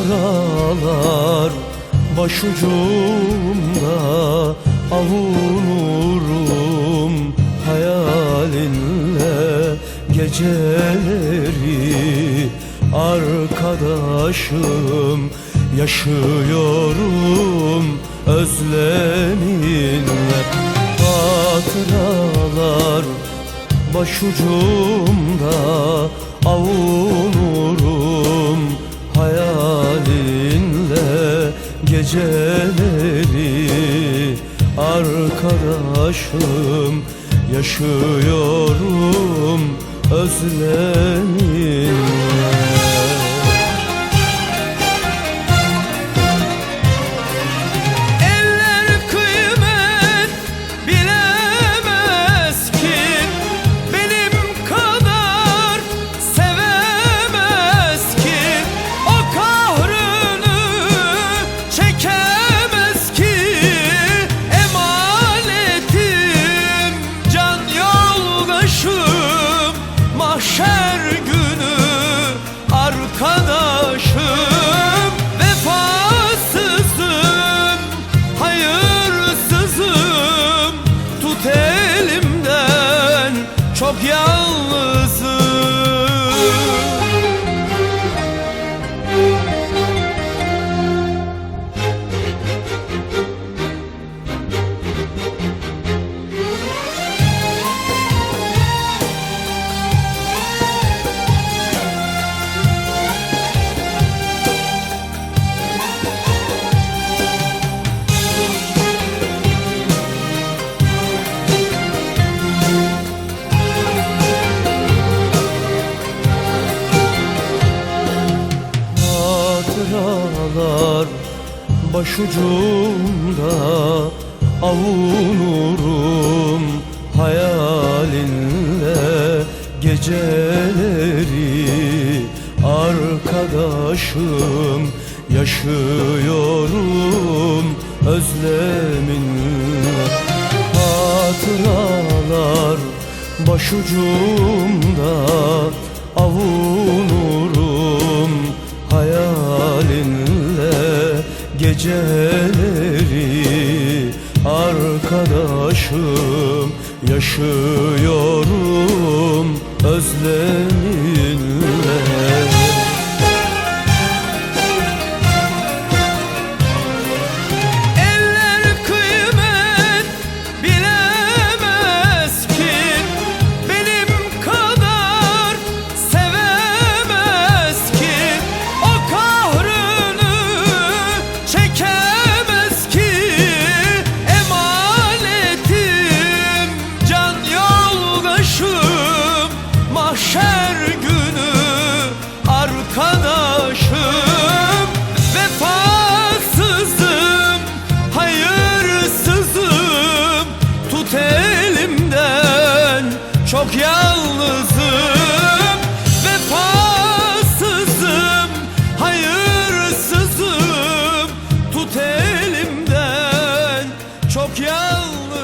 Hatıralar başucumda avunurum hayalinle geceleri arkadaşım yaşıyorum özleminle. Hatıralar başucumda avunurum hayalinle geceleri arkadaşım yaşıyorum özleminle çok yalnızım başucumda avunurum hayalinle geceleri arkadaşım yaşıyorum özleminle hatıralar başucumda avunurum geceleri arkadaşım yaşıyorum özleminle çok yalnızım Vefasızım, hayırsızım. Tut elimden çok yalnızım